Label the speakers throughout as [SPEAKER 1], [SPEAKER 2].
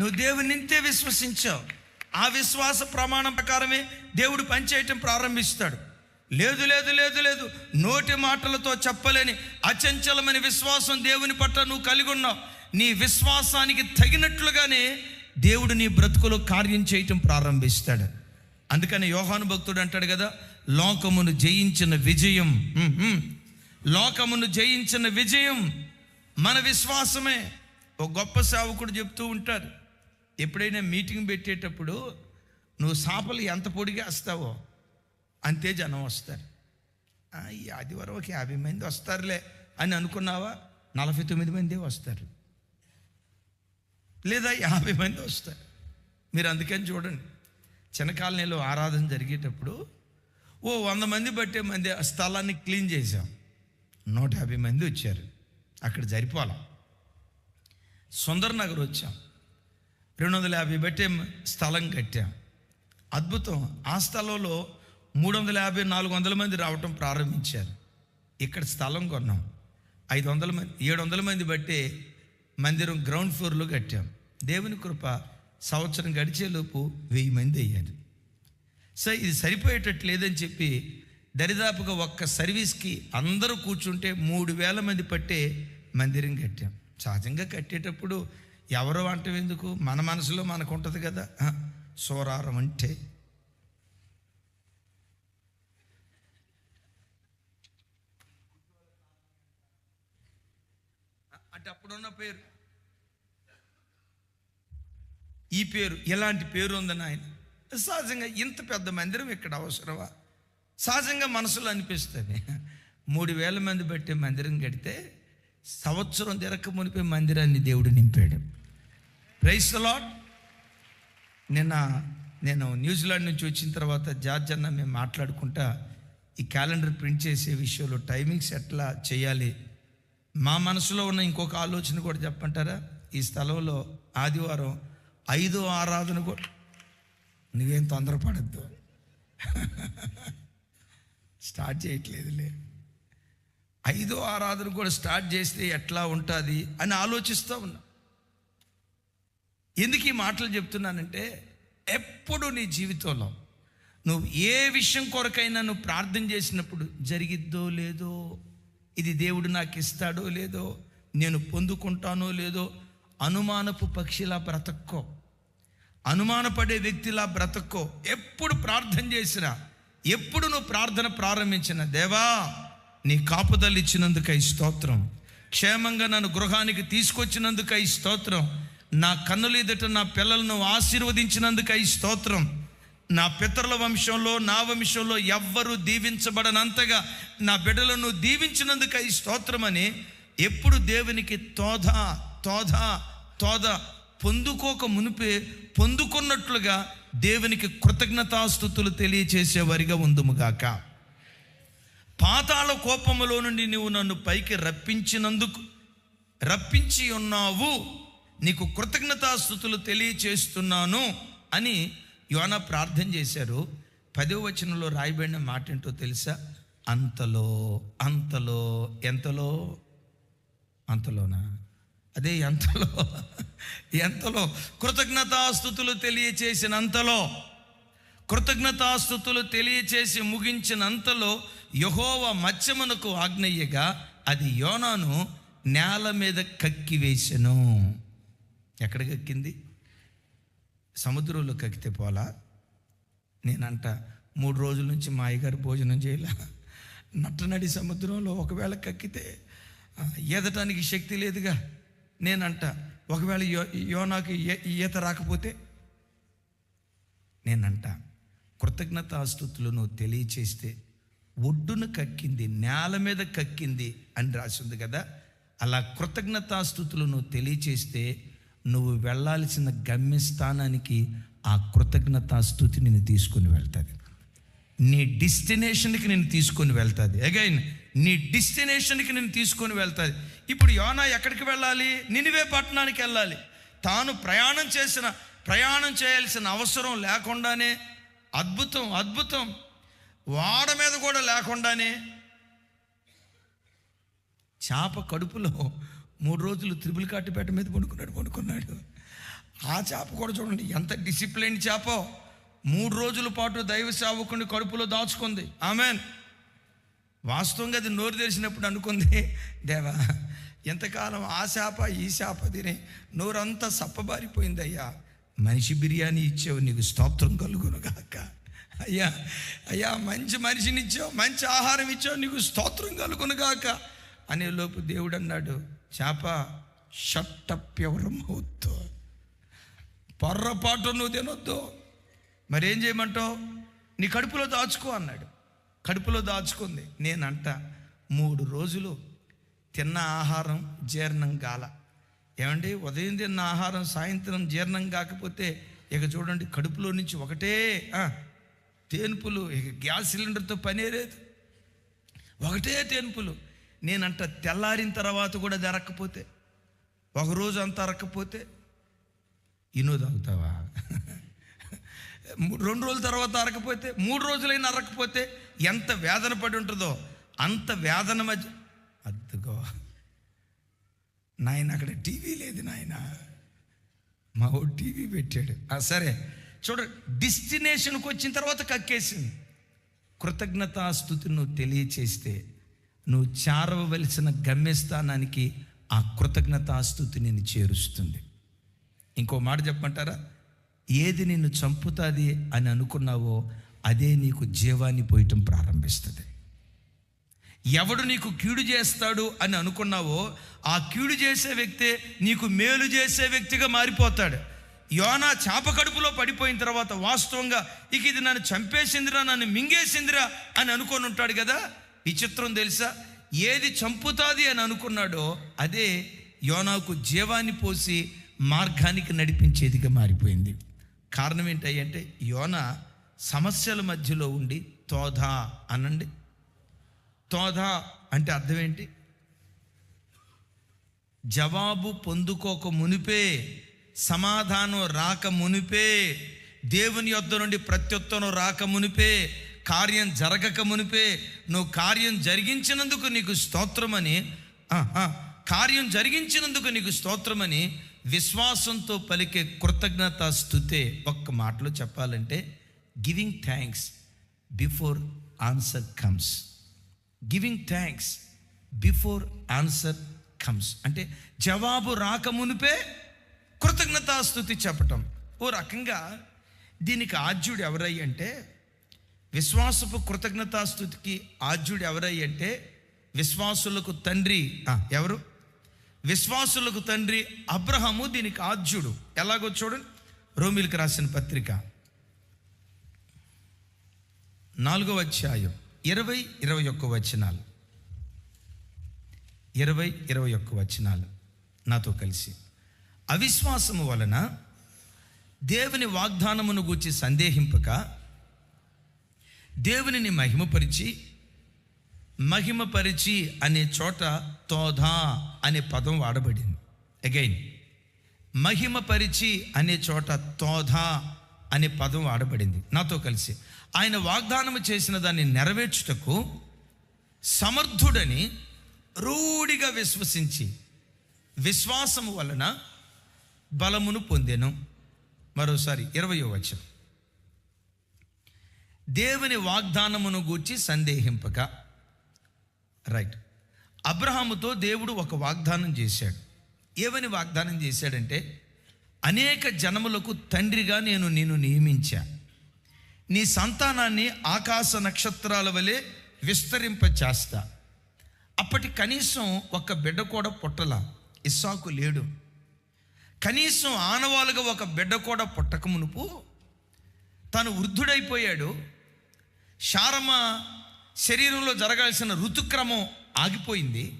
[SPEAKER 1] నువ్వు దేవుని ఇంతే విశ్వసించావు. ఆ విశ్వాస ప్రమాణం ప్రకారమే దేవుడు పనిచేయటం ప్రారంభిస్తాడు. లేదు లేదు లేదు లేదు. నోటి మాటలతో చెప్పలేని అచంచలమైన విశ్వాసం దేవుని పట్ల నువ్వు కలిగి ఉన్నావు. నీ విశ్వాసానికి తగినట్లుగానే దేవుడు నీ బ్రతుకులో కార్యం చేయటం ప్రారంభిస్తాడు. అందుకని యోహాను భక్తుడు అంటాడు కదా లోకమును జయించిన విజయం. లోకమును జయించిన విజయం మన విశ్వాసమే. ఒక గొప్ప సేవకుడు చెప్తూ ఉంటారు ఎప్పుడైనా మీటింగ్ పెట్టేటప్పుడు నువ్వు సాపలు ఎంత పొడిగేస్తావో అంతే జనం వస్తారు. ఈ ఆదివారం ఒక యాభై మంది వస్తారులే అని అనుకున్నావా? నలభై తొమ్మిది మంది వస్తారు. లేదా యాభై మంది వస్తారు. మీరు అందుకని చూడండి. చిన్నకాలనీలో ఆరాధన జరిగేటప్పుడు ఓ వంద మంది బట్టే మంది ఆ స్థలాన్ని క్లీన్ చేశాం. నూట యాభై మంది వచ్చారు. అక్కడ జరిపోవాల? సుందర నగర్ వచ్చాం. రెండు వందల యాభై బట్టే స్థలం కట్టాం. అద్భుతం. ఆ స్థలంలో మూడు వందల యాభై నాలుగు వందల మంది రావటం ప్రారంభించారు. ఇక్కడ స్థలం కొన్నాం. ఐదు వందల మంది ఏడు వందల మంది బట్టి మందిరం గ్రౌండ్ ఫ్లోర్లో కట్టాం. దేవుని కృప సంవత్సరం గడిచేలోపు వెయ్యి మంది అయ్యారు. సో ఇది సరిపోయేటట్టు లేదని చెప్పి దరిదాపుగా ఒక్క సర్వీస్కి అందరూ కూర్చుంటే మూడు వేల మంది పట్టే మందిరం కట్టాం. సహజంగా కట్టేటప్పుడు ఎవరు అంటే ఎందుకు? మన మనసులో మనకు ఉంటుంది కదా సోరారం అంటే. అంటే అప్పుడున్న పేరు. ఈ పేరు ఎలాంటి పేరు ఉందని ఆయన సహజంగా ఇంత పెద్ద మందిరం ఇక్కడ అవసరమా? సహజంగా మనసులో అనిపిస్తుంది. మూడు వేల మంది బట్టే మందిరం కడితే సంవత్సరం తిరక మునిపే మందిరాన్ని దేవుడు నింపాడు. ప్రైస్ లాట్ నిన్న నేను న్యూజిలాండ్ నుంచి వచ్చిన తర్వాత జార్జ్ అన్న మేము మాట్లాడుకుంటా ఈ క్యాలెండర్ ప్రింట్ చేసే విషయంలో టైమింగ్స్ ఎట్లా చేయాలి? మా మనసులో ఉన్న ఇంకొక ఆలోచన కూడా చెప్పంటారా ఈ స్థలంలో ఆదివారం ఐదో ఆరాధన కూడా నువ్వేం తొందరపడద్దు. స్టార్ట్ చేయట్లేదులే. ఐదో ఆరాధన కూడా స్టార్ట్ చేస్తే ఎట్లా ఉంటుంది అని ఆలోచిస్తూ ఉన్నా. ఎందుకు ఈ మాటలు చెప్తున్నానంటే ఎప్పుడు నీ జీవితంలో నువ్వు ఏ విషయం కొరకైనా నువ్వు ప్రార్థన చేసినప్పుడు జరిగిద్దో లేదో ఇది దేవుడు నాకు ఇస్తాడో లేదో నేను పొందుకుంటానో లేదో అనుమానపు పక్షిలా బ్రతక్కో. అనుమానపడే వ్యక్తిలా బ్రతక్కో. ఎప్పుడు ప్రార్థన చేసినా ఎప్పుడు నువ్వు ప్రార్థన ప్రారంభించిన దేవా నీ కాపుదలు ఇచ్చినందుకై స్తోత్రం. క్షేమంగా నన్ను గృహానికి తీసుకొచ్చినందుకై స్తోత్రం. నా కన్నుల ఎదుట నా పిల్లలను ఆశీర్వదించినందుకై స్తోత్రం. నా పితరుల వంశంలో నా వంశంలో ఎవ్వరు దీవించబడనంతగా నా బిడ్డలను దీవించినందుకై స్తోత్రమని ఎప్పుడు దేవునికి తోధ తోధ తోధ పొందుకోక మునిపే పొందుకున్నట్లుగా దేవునికి కృతజ్ఞతాస్థుతులు తెలియచేసేవారిగా ఉందుముగాక. పాతాళ కోపములో నుండి నువ్వు నన్ను పైకి రప్పించినందుకు రప్పించి ఉన్నావు. నీకు కృతజ్ఞతాస్థుతులు తెలియచేస్తున్నాను అని యోన ప్రార్థన చేశారు పదో వచనంలో రాయబడిన మాట ఏంటో తెలుసా? అంతలో అంతలో ఎంతలో? అంతలోనా? అదే ఎంతలో? ఎంతలో? కృతజ్ఞతాస్థుతులు తెలియచేసినంతలో కృతజ్ఞతాస్థుతులు తెలియచేసి ముగించినంతలో యహోవ మత్స్యమునకు ఆజ్ఞయ్యగా అది యోనాను నేల మీద కక్కి వేసెను ఎక్కడ కక్కింది సముద్రంలో కక్కితే పోలా? నేనంట మూడు రోజుల నుంచి మా అయ్యగారు భోజనం చేయలే. నట్టనడి సముద్రంలో ఒకవేళ కక్కితే ఈదటానికి శక్తి లేదుగా. నేనంట ఒకవేళ యో యోనాకి ఈ- ఈత రాకపోతే? నేనంట కృతజ్ఞతాస్థుతులు నువ్వు తెలియచేస్తే ఒడ్డున కక్కింది నేల మీద కక్కింది అని రాసింది కదా? అలా కృతజ్ఞతాస్థుతులు నువ్వు తెలియచేస్తే నువ్వు వెళ్ళాల్సిన గమ్యస్థానానికి ఆ కృతజ్ఞతాస్థుతి నిన్ను తీసుకుని వెళ్తుంది. నీ డెస్టినేషన్కి నేను తీసుకొని వెళ్తుంది. అగైన్ నీ డెస్టినేషన్కి నేను తీసుకొని వెళ్తుంది. ఇప్పుడు యోనా ఎక్కడికి వెళ్ళాలి? నినివే పట్టణానికి వెళ్ళాలి. తాను ప్రయాణం చేసిన ప్రయాణం చేయాల్సిన అవసరం లేకుండానే అద్భుతం అద్భుతం. వాడ మీద కూడా లేకుండానే చేప కడుపులో మూడు రోజులు త్రిబుల్ కాటిపేట మీద పడుకున్నాడు పడుకున్నాడు. ఆ చేప కూడా చూడండి ఎంత డిసిప్లైన్ చేపో. మూడు రోజుల పాటు దైవ సేవకుని కడుపులో దాచుకుంది. ఆమెన్. వాస్తవంగా అది నోరు తెరిచినప్పుడు అనుకుంది దేవా ఎంతకాలం ఆ చేప ఈ చేప తిని నోరంతా సప్పబారిపోయింది అయ్యా. మనిషి బిర్యానీ ఇచ్చావు నీకు స్తోత్రం కలుగును కాక అయ్యా అయ్యా మంచి మనిషిని ఇచ్చావు మంచి ఆహారం ఇచ్చావు నీకు స్తోత్రం కలుగును కాక అనే లోపు దేవుడు అన్నాడు చేప షట్టప్యవరమవుతో. పొర్రపాటు నువ్వు తినొద్దు. మరేం చేయమంటావు? నీ కడుపులో దాచుకో అన్నాడు. కడుపులో దాచుకుంది. నేనంట మూడు రోజులు తిన్న ఆహారం జీర్ణం కాల ఏమండి? ఉదయం తిన్న ఆహారం సాయంత్రం జీర్ణం కాకపోతే ఇక చూడండి కడుపులో నుంచి ఒకటే తేనుపులు ఇక గ్యాస్ సిలిండర్తో పనేరేదు ఒకటే తేనుపులు. నేనంట తెల్లారిన తర్వాత కూడా జరగకపోతే ఒకరోజు అంత అరక్కపోతే ఇనో తాగుతావా? రెండు రోజుల తర్వాత అరకపోతే మూడు రోజులైనా అరకపోతే ఎంత వేదన పడి ఉంటుందో అంత వేదన మధ్య అద్దుకో. నాయన అక్కడ టీవీ లేదు నాయన. మా ఓ టీవీ పెట్టాడు. ఆ, సరే చూడ డెస్టినేషన్కి వచ్చిన తర్వాత కక్కేసింది. కృతజ్ఞతాస్థుతి నువ్వు తెలియచేస్తే నువ్వు చేరవలసిన గమ్యస్థానానికి ఆ కృతజ్ఞతాస్థుతి నేను చేరుస్తుంది. ఇంకో మాట చెప్పమంటారా? ఏది నిన్ను చంపుతుంది అని అనుకున్నావో అదే నీకు జీవాన్ని పోయటం ప్రారంభిస్తుంది. ఎవడు నీకు కీడు చేస్తాడు అని అనుకున్నావో ఆ కీడు చేసే వ్యక్తే నీకు మేలు చేసే వ్యక్తిగా మారిపోతాడు. యోనా చేప కడుపులో పడిపోయిన తర్వాత వాస్తవంగా ఇక ఇది నన్ను చంపేసిందిరా నన్ను మింగేసిందిరా అని అనుకొని ఉంటాడు కదా? విచిత్రం తెలుసా? ఏది చంపుతాది అని అనుకున్నాడో అదే యోనాకు జీవాన్ని పోసి మార్గానికి నడిపించేదిగా మారిపోయింది. కారణం ఏంటంటే యోన సమస్యల మధ్యలో ఉండి తోధా అనండి. తోధ అంటే అర్థం ఏంటి? జవాబు పొందుకోక మునిపే సమాధానం రాక మునిపే దేవుని యొద్ద నుండి ప్రత్యుత్తరం రాక మునిపే కార్యం జరగక మునిపే నువ్వు కార్యం జరిగించినందుకు నీకు స్తోత్రమని కార్యం జరిగించినందుకు నీకు స్తోత్రమని విశ్వాసంతో పలికే కృతజ్ఞత స్థుతే ఒక్క మాటలో చెప్పాలంటే giving thanks before answer comes giving thanks before answer comes అంటే జవాబు రాకమునిపే కృతజ్ఞతాస్థుతి చెప్పటం. ఓ రకంగా దీనికి ఆద్యుడు ఎవరై అంటే విశ్వాసపు కృతజ్ఞతాస్థుతికి ఆద్యుడు ఎవరై అంటే విశ్వాసులకు తండ్రి ఎవరు? విశ్వాసులకు తండ్రి అబ్రహము దీనికి ఆద్యుడు. ఎలాగో చూడండి రోమిల్కి రాసిన పత్రిక. నాలుగో అధ్యాయం ఇరవై ఇరవై ఒక్క వచనాలు. ఇరవై ఇరవై ఒక్క వచనాలు నాతో కలిసి. అవిశ్వాసము వలన దేవుని వాగ్దానమును గూర్చి సందేహింపక దేవునిని మహిమపరిచి మహిమపరిచి అనే చోట తోధా అనే పదం వాడబడింది. అగైన్ మహిమపరిచి అనే చోట తోధా అనే పదం వాడబడింది. నాతో కలిసి. ఆయన వాగ్దానము చేసిన దాన్ని నెరవేర్చుటకు సమర్థుడని రూఢిగా విశ్వసించి విశ్వాసము వలన బలమును పొందాను. మరోసారి ఇరవయో వచనం. దేవుని వాగ్దానమును గూర్చి సందేహింపక. రైట్. అబ్రహాముతో దేవుడు ఒక వాగ్దానం చేశాడు. ఏమని వాగ్దానం చేశాడంటే అనేక జనములకు తండ్రిగా నేను నిన్ను నియమించా. నీ సంతానాన్ని ఆకాశ నక్షత్రాల వలె విస్తరింప చేస్తా అప్పటి కనీసం ఒక బిడ్డ కూడా పుట్టల. ఇస్సాకు లేడు. కనీసం ఆనవాలుగా ఒక బిడ్డ కూడా పుట్టక మునుపు తను వృద్ధుడైపోయాడు. శారమ శరీరంలో జరగాల్సిన ఋతుక్రమం ఆగిపోయింది.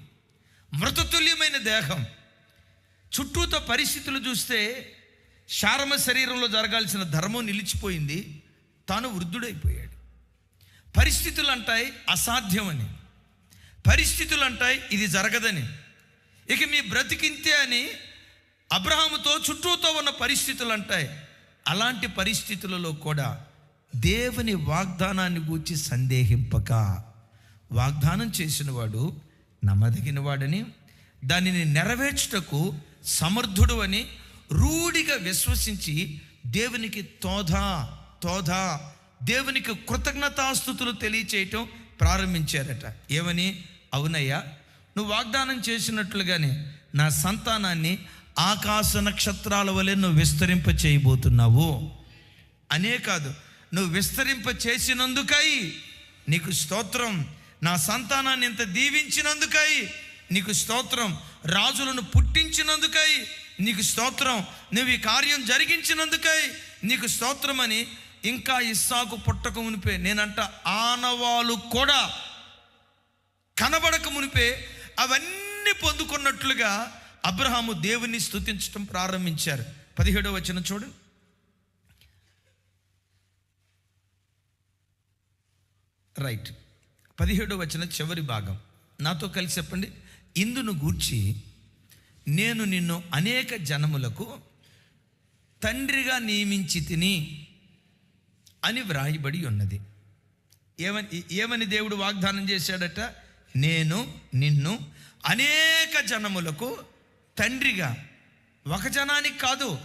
[SPEAKER 1] మృతతుల్యమైన దేహం. చుట్టూతో పరిస్థితులు చూస్తే శారమ శరీరంలో జరగాల్సిన ధర్మం నిలిచిపోయింది. తాను వృద్ధుడైపోయాడు. పరిస్థితులు అంటాయి అసాధ్యమని. పరిస్థితులు అంటాయి ఇది జరగదని. ఇక మీ బ్రతికింతే అని అబ్రహాముతో చుట్టూతో ఉన్న పరిస్థితులు అంటాయి అలాంటి పరిస్థితులలో కూడా దేవుని వాగ్దానాన్ని గూర్చి సందేహింపక. వాగ్దానం చేసినవాడు నమ్మదగినవాడని దానిని నెరవేర్చుటకు సమర్థుడు అని రూఢిగా విశ్వసించి దేవునికి తోధా తోధా దేవునికి కృతజ్ఞతాస్థుతులు తెలియచేయటం ప్రారంభించారట. ఏమని? అవునయ్యా నువ్వు వాగ్దానం చేసినట్లుగానే నా సంతానాన్ని ఆకాశ నక్షత్రాల వలె నువ్వు విస్తరింప చేయబోతున్నావు అనే కాదు నువ్వు విస్తరింప చేసినందుకై నీకు స్తోత్రం. నా సంతానాన్ని ఇంత దీవించినందుకై నీకు స్తోత్రం. రాజులను పుట్టించినందుకై నీకు స్తోత్రం. నువ్వు ఈ కార్యం జరిగించినందుకై నీకు స్తోత్రం అని ఇంకా ఇస్సాకు పుట్టక మునిపే నేనంట ఆనవాలు కూడా కనబడక మునిపే అవన్నీ పొందుకున్నట్లుగా అబ్రహాము దేవుని స్తుతించటం ప్రారంభించారు. పదిహేడవ వచ్చిన చూడండి రైట్. పదిహేడో వచ్చిన చివరి భాగం. నాతో కలిసి చెప్పండి. ఇందును గూర్చి నేను నిన్ను అనేక జనములకు తండ్రిగా నియమించి తిని అని వ్రాయబడి ఉన్నది. ఏమని ఏమని దేవుడు వాగ్దానం చేశాడట? నేను నిన్ను అనేక జనములకు తండ్రిగా ఒక జనానికి కాదు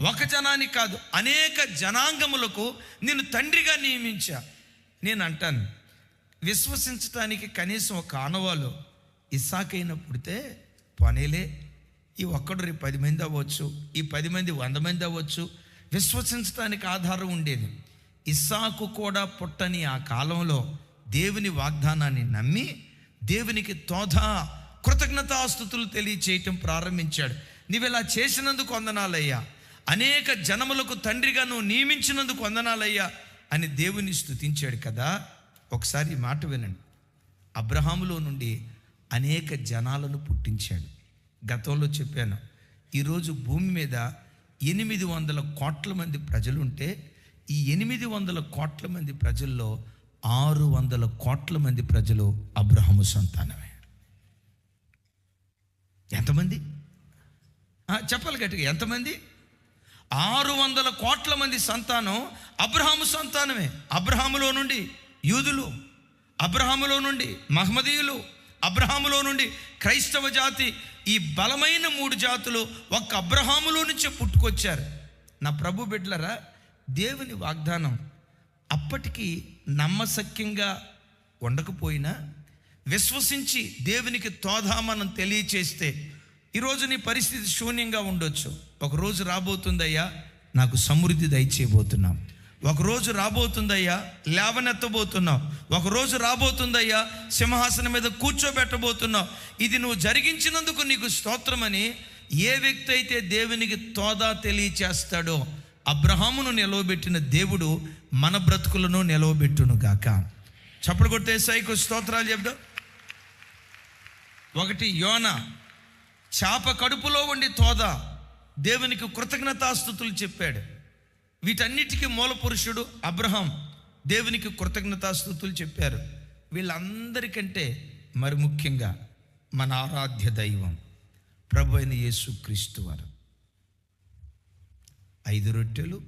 [SPEAKER 1] ఒక జనానికి కాదు అనేక జనాంగములకు నిన్ను తండ్రిగా నియమించా. నేను అంటాను విశ్వసించటానికి కనీసం ఒక ఆనవాలు ఇస్సాకైన పుడితే పనేలే. ఈ ఒక్కడు రేపు పది మంది అవ్వచ్చు ఈ పది మంది వంద మంది అవ్వచ్చు విశ్వసించడానికి ఆధారం ఉండేది. ఇస్సాకు కూడా పుట్టని ఆ కాలంలో దేవుని వాగ్దానాన్ని నమ్మి దేవునికి తోధా కృతజ్ఞతాస్థుతులు తెలియచేయటం ప్రారంభించాడు. నీవు ఇలా చేసినందుకు వందనాలయ్యా. అనేక జనములకు తండ్రిగా నువ్వు నియమించినందుకు వందనాలయ్యా. అని దేవుని స్తుతించాడు కదా ఒకసారి ఈ మాట వినండి. అబ్రహాములో నుండి అనేక జనాలను పుట్టించాడు. గతంలో చెప్పాను ఈరోజు భూమి మీద ఎనిమిది వందల కోట్ల మంది ప్రజలుంటే ఈ ఎనిమిది వందల కోట్ల మంది ప్రజల్లో ఆరు వందల కోట్ల మంది ప్రజలు అబ్రహము సంతానమే. ఎంతమంది? చెప్పాలి గట్టిగా ఎంతమంది? ఆరు వందల కోట్ల మంది సంతానం అబ్రహాము సంతానమే. అబ్రహాములో నుండి యూదులు అబ్రహాములో నుండి మహమ్మదీయులు అబ్రహాములో నుండి క్రైస్తవ జాతి ఈ బలమైన మూడు జాతులు ఒక్క అబ్రహాములో నుంచే పుట్టుకొచ్చారు. నా ప్రభు బిడ్లరా దేవుని వాగ్దానం అప్పటికి నమ్మశక్యంగా ఉండకపోయినా విశ్వసించి దేవునికి తోధా మనం తెలియచేస్తే ఈరోజు నీ పరిస్థితి శూన్యంగా ఉండొచ్చు. ఒకరోజు రాబోతుందయ్యా నాకు సమృద్ధి దయచేయబోతున్నాం ఒకరోజు రాబోతుందయ్యా లేవనెత్తబోతున్నావు. ఒకరోజు రాబోతుందయ్యా సింహాసనం మీద కూర్చోబెట్టబోతున్నావు. ఇది నువ్వు జరిగించినందుకు నీకు స్తోత్రమని ఏ వ్యక్తి అయితే దేవునికి తోదా తెలియచేస్తాడో అబ్రహామును నిలవబెట్టిన దేవుడు మన బ్రతుకులను నిలవబెట్టును గాక. చప్పుడు కొట్టే సైకు స్తోత్రాలు చెప్దాం. ఒకటి యోన చేప కడుపులో ఉండి తోద. దేవునికి కృతజ్ఞతాస్థుతులు చెప్పాడు. వీటన్నిటికీ మూల పురుషుడు అబ్రహాం. దేవునికి కృతజ్ఞతాస్థుతులు చెప్పారు. వీళ్ళందరికంటే మరి ముఖ్యంగా మన ఆరాధ్య దైవం ప్రభు అయిన యేసు క్రీస్తు వారు. ఐదు రొట్టెలు.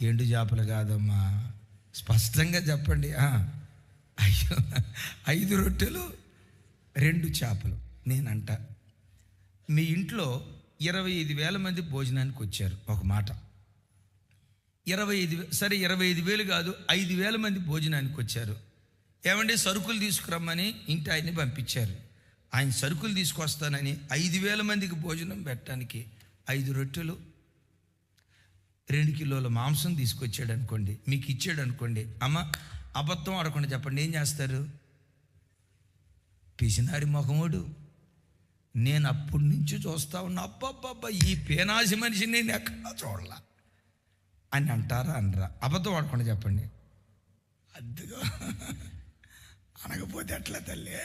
[SPEAKER 1] ఎండు చేపలు కాదమ్మా. స్పష్టంగా చెప్పండి. అయ్యో ఐదు రొట్టెలు రెండు చేపలు. నేనంట. మీ ఇంట్లో ఇరవై ఐదు వేల మంది భోజనానికి వచ్చారు ఒక మాట. ఇరవై ఐదు వే- సరే ఇరవై ఐదు వేలు కాదు ఐదు వేల మంది భోజనానికి వచ్చారు. ఏమంటే సరుకులు తీసుకురమ్మని ఇంటి ఆయన్ని పంపించారు. ఆయన సరుకులు తీసుకొస్తానని ఐదు వేల మందికి భోజనం పెట్టడానికి ఐదు రొట్టెలు రెండు కిలోల మాంసం తీసుకొచ్చాడు అనుకోండి మీకు ఇచ్చాడు అనుకోండి అమ్మ అబద్ధం ఆడకుండా చెప్పండి ఏం చేస్తారు? పిసినారి మొహముడు. నేను అప్పటి నుంచి చూస్తా ఉన్నా అబ్బబ్బబ్బా ఈ పేనాసి మనిషిని నేను ఎక్కడా చూడలా. అని అంటారా అనరా. అబద్ధం ఆడకుండా చెప్పండి. అద్దుగా. అనకపోతే ఎట్లా తల్లి?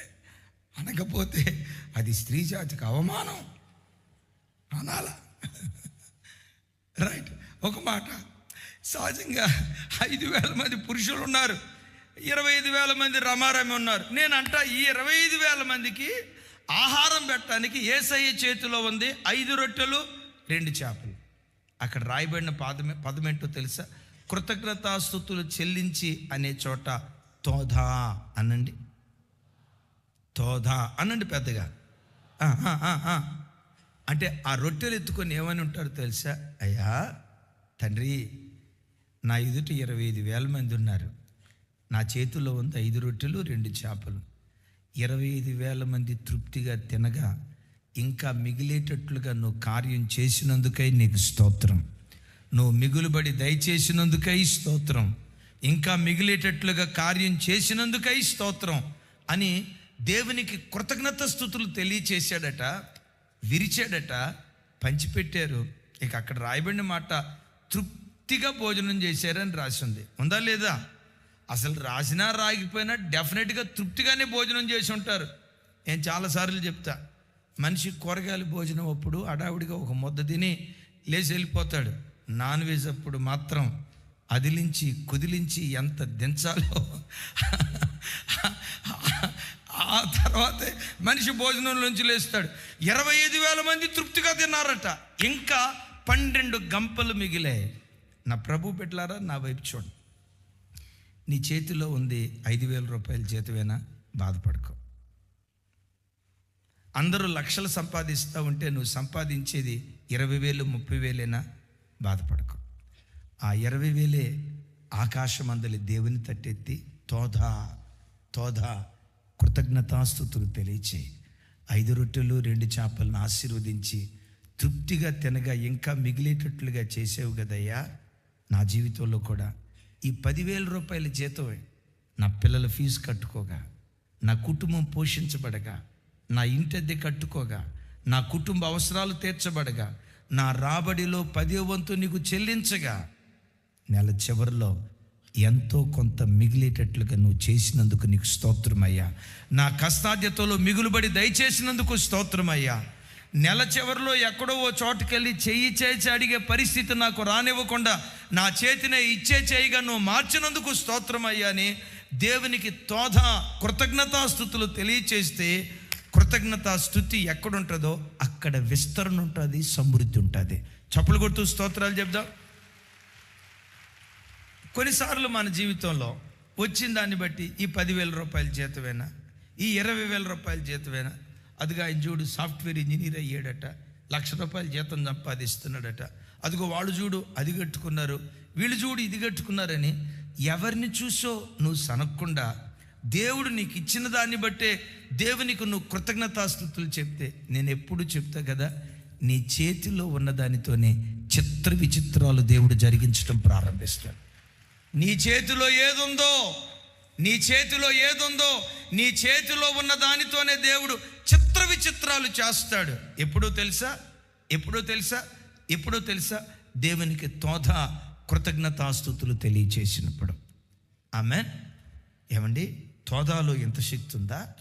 [SPEAKER 1] అనకపోతే అది స్త్రీ జాతికి అవమానం. అనాలా. రైట్. ఒక మాట. సహజంగా ఐదు వేల మంది పురుషులు ఉన్నారు. ఇరవై ఐదు వేల మంది రమారమి ఉన్నారు. నేనంట ఈ ఇరవై ఐదు వేల మందికి ఆహారం పెట్టడానికి ఏసయ్య చేతిలో ఉంది ఐదు రొట్టెలు రెండు చేపలు. అక్కడ రాయబడిన పాదమే పదమేంటో తెలుసా? కృతజ్ఞతాస్థుతులు చెల్లించి అనే చోట తోధా అనండి. తోధా అనండి పెద్దగా. అంటే ఆ రొట్టెలు ఎత్తుకొని ఏమని ఉంటారు తెలుసా? అయ్యా తండ్రి నా ఎదుట ఇరవై ఐదు వేల మంది ఉన్నారు. నా చేతిలో ఉంది ఐదు రొట్టెలు రెండు చేపలు. ఇరవై ఐదు వేల మంది తృప్తిగా తినగా ఇంకా మిగిలేటట్లుగా నువ్వు కార్యం చేసినందుకై నీకు స్తోత్రం. నువ్వు మిగులుబడి దయచేసినందుకై స్తోత్రం. ఇంకా మిగిలేటట్లుగా కార్యం చేసినందుకై స్తోత్రం అని దేవునికి కృతజ్ఞత స్థుతులు తెలియచేశాడట విరిచాడట పంచిపెట్టారు. ఇక అక్కడ రాయబడిన మాట తృప్తిగా భోజనం చేశారని రాసింది ఉందా లేదా? అసలు రాసినా రాగిపోయినా డెఫినెట్గా తృప్తిగానే భోజనం చేసి ఉంటారు. నేను చాలాసార్లు చెప్తా మనిషి కూరగాయలు భోజనం అప్పుడు అడావిడిగా ఒక ముద్ద తిని లేచి వెళ్ళిపోతాడు. నాన్ వెజ్ అప్పుడు మాత్రం అదిలించి కుదిలించి ఎంత దించాలో ఆ తర్వాత మనిషి భోజనంలోంచి లేస్తాడు. ఇరవై ఐదు వేల మంది తృప్తిగా తిన్నారట. ఇంకా పన్నెండు గంపలు మిగిలే నా ప్రభు పెట్టారా నా వైపు చూడండి. నీ చేతిలో ఉంది ఐదు వేల రూపాయల జీతమేనా? బాధపడుకో. అందరూ లక్షలు సంపాదిస్తూ ఉంటే నువ్వు సంపాదించేది ఇరవై వేలు ముప్పై వేలేనా? బాధపడుకో. ఆ ఇరవై వేలే ఆకాశమందలి దేవుని తట్టెత్తి తోధా తోధా కృతజ్ఞతాస్థుతులు తెలియచేయి. ఐదు రొట్టెలు రెండు చేపలను ఆశీర్వదించి తృప్తిగా తినగా ఇంకా మిగిలేటట్లుగా చేసేవు కదయ్యా. నా జీవితంలో కూడా ఈ పదివేల రూపాయల జీతమే. నా పిల్లల ఫీజు కట్టుకోగా. నా కుటుంబం పోషించబడగా. నా ఇంటద్దె కట్టుకోగా. నా కుటుంబ అవసరాలు తీర్చబడగా. నా రాబడిలో పదే వంతు నీకు చెల్లించగా. నెల చివరిలో ఎంతో కొంత మిగిలేటట్లుగా నువ్వు చేసినందుకు నీకు స్తోత్రమయ్యా. నా కష్టాధ్యతలో మిగులుబడి దయచేసినందుకు స్తోత్రమయ్యా. నెల చివరిలో ఎక్కడో ఓ చోటుకెళ్ళి చెయ్యి చేసి అడిగే పరిస్థితి నాకు రానివ్వకుండా నా చేతినే ఇచ్చే చేయిగా నువ్వు మార్చినందుకు స్తోత్రమయ్యా అని దేవునికి తోధ కృతజ్ఞతాస్థుతులు తెలియచేస్తే కృతజ్ఞతా స్థుతి ఎక్కడుంటుందో అక్కడ విస్తరణ ఉంటుంది సమృద్ధి ఉంటుంది. చప్పులు కొడుతూ స్తోత్రాలు చెప్దాం. కొన్నిసార్లు మన జీవితంలో వచ్చిన దాన్ని బట్టి ఈ పదివేల రూపాయల జీతమేనా? ఈ ఇరవై వేల రూపాయల జీతమేనా? అదిగా ఆయన చూడు సాఫ్ట్వేర్ ఇంజనీర్ అయ్యాడట. లక్ష రూపాయలు జీతం సంపాదిస్తున్నాడట. అదిగో వాళ్ళు చూడు అది కట్టుకున్నారు. వీళ్ళు చూడు ఇది కట్టుకున్నారని. ఎవరిని చూసో నువ్వు సనక్కుండా దేవుడు నీకు ఇచ్చిన దాన్ని బట్టే దేవునికి నువ్వు కృతజ్ఞతాస్థుతులు చెప్తే నేను ఎప్పుడు చెప్తా కదా నీ చేతిలో ఉన్న దానితోనే చిత్ర విచిత్రాలు దేవుడు జరిగించడం ప్రారంభిస్తాడు. నీ చేతిలో ఏదుందో నీ చేతిలో ఏదుందో నీ చేతిలో ఉన్న దానితోనే దేవుడు చిత్ర విచిత్రాలు చేస్తాడు. ఎప్పుడో తెలుసా? ఎప్పుడో తెలుసా? ఎప్పుడో తెలుసా? దేవునికి తోధ కృతజ్ఞతాస్థుతులు తెలియచేసినప్పుడు. ఆమె ఏమండి? తోదాలో ఎంత శక్తి ఉందా?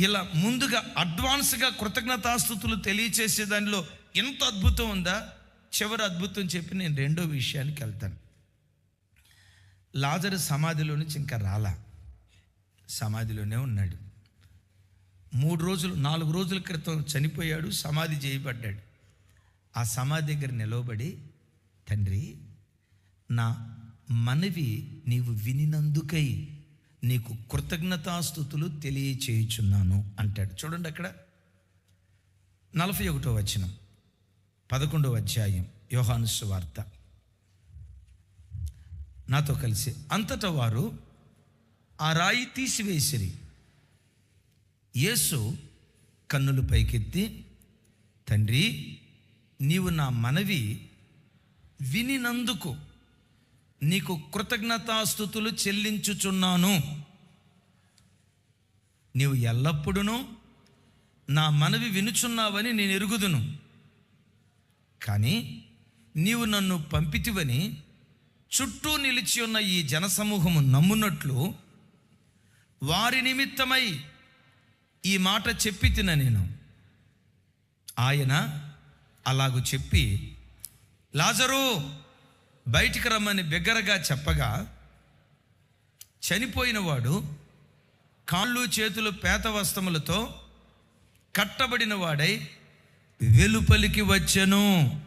[SPEAKER 1] ఇలా ముందుగా అడ్వాన్స్గా కృతజ్ఞతాస్థుతులు తెలియచేసే దానిలో ఎంత అద్భుతం ఉందా? చివరి అద్భుతం చెప్పి నేను రెండో విషయానికి వెళ్తాను. లాజరు సమాధిలో నుంచి ఇంకా రాలా. సమాధిలోనే ఉన్నాడు. మూడు రోజులు నాలుగు రోజుల క్రితం చనిపోయాడు సమాధి చేయబడ్డాడు. ఆ సమాధి దగ్గర నిలవబడి తండ్రి నా మనవి నీవు వినినందుకై నీకు కృతజ్ఞతాస్థుతులు తెలియచేయుచున్నాను అంటాడు. చూడండి అక్కడ. నలభై ఒకటో వచనం పదకొండవ అధ్యాయం యోహాను వార్త నాతో కలిసి అంతటా వారు ఆ రాయి తీసివేసిరి యేసు కన్నులు పైకెత్తి తండ్రి నీవు నా మనవి వినినందుకు నీకు కృతజ్ఞతాస్థుతులు చెల్లించుచున్నాను. నీవు ఎల్లప్పుడూ నా మనవి వినుచున్నావని నేను ఎరుగుదును. కానీ నీవు నన్ను పంపితివని చుట్టూ నిలిచి ఉన్న ఈ జనసమూహము నమ్మునట్లు వారి నిమిత్తమై ఈ మాట చెప్పి తిన నేను. ఆయన అలాగూ చెప్పి లాజరు బయటికి రమ్మని బిగ్గరగా చెప్పగా చనిపోయినవాడు కాళ్ళు చేతులు పేత వస్త్రములతో కట్టబడిన వాడై వెలుపలికి వచ్చెను.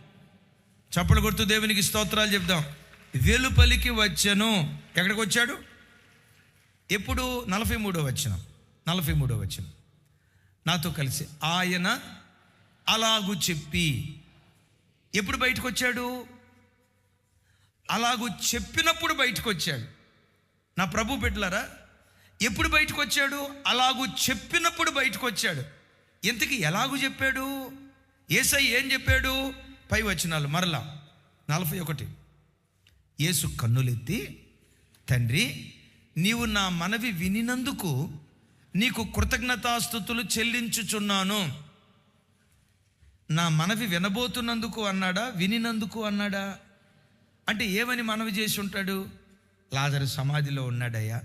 [SPEAKER 1] చప్పలు కొడుతూ దేవునికి స్తోత్రాలు చెప్దాం. వెలుపలికి వచ్చెను. ఎక్కడికి వచ్చాడు ఎప్పుడు? నలభై మూడో వచ్చిన నలభై మూడో వచ్చిన నాతో కలిసి ఆయన అలాగు చెప్పి. ఎప్పుడు బయటకు వచ్చాడు అలాగూ చెప్పినప్పుడు బయటకు వచ్చాడు నా ప్రభు బిడ్డలారా ఎప్పుడు బయటకు వచ్చాడు అలాగూ చెప్పినప్పుడు బయటకు వచ్చాడు ఇంతకీ ఎలాగూ చెప్పాడు? ఏసై ఏం చెప్పాడు? పై వచనాలు మరలా. నలభై ఒకటి. యేసు కన్నులెత్తి తండ్రి నీవు నా మనవి వినినందుకు నీకు కృతజ్ఞతాస్థుతులు చెల్లించుచున్నాను. నా మనవి వినబోతున్నందుకు అన్నాడా? వినినందుకు అన్నాడా? అంటే ఏమని మనవి చేసి ఉంటాడు లాజరు సమాధిలో ఉన్నాడయ్యా.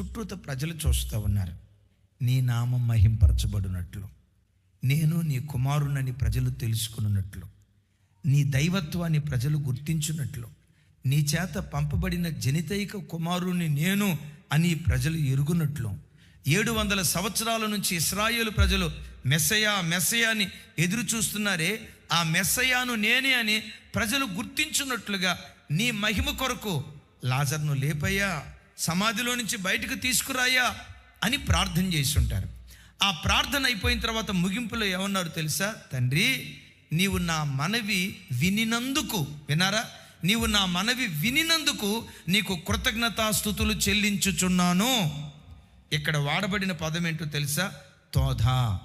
[SPEAKER 1] చుట్టూత ప్రజలు చూస్తూ ఉన్నారు. నీ నామం మహింపరచబడినట్లు. నేను నీ కుమారునని ప్రజలు తెలుసుకున్నట్లు. నీ దైవత్వాన్ని ప్రజలు గుర్తించున్నట్లు. నీ చేత పంపబడిన జనితైక కుమారుని నేను అని ప్రజలు ఎరుగునట్లు. ఏడు వందల సంవత్సరాల నుంచి ఇస్రాయేల్ ప్రజలు మెస్సయా మెస్సయాని ఎదురు చూస్తున్నారే ఆ మెస్సయాను నేనే అని ప్రజలు గుర్తించున్నట్లుగా నీ మహిమ కొరకు లాజర్ను లేపయ్యా సమాధిలో నుంచి బయటకు తీసుకురాయా అని ప్రార్థన చేసి ఉంటారు ఆ ప్రార్థన అయిపోయిన తర్వాత ముగింపులో ఏమన్నారు తెలుసా? తండ్రి నీవు నా మనవి వినినందుకు వినారా నీవు నా మనవి వినినందుకు నీకు కృతజ్ఞతాస్థుతులు చెల్లించుచున్నాను. ఇక్కడ వాడబడిన పదం ఏంటో తెలుసా? తోధా.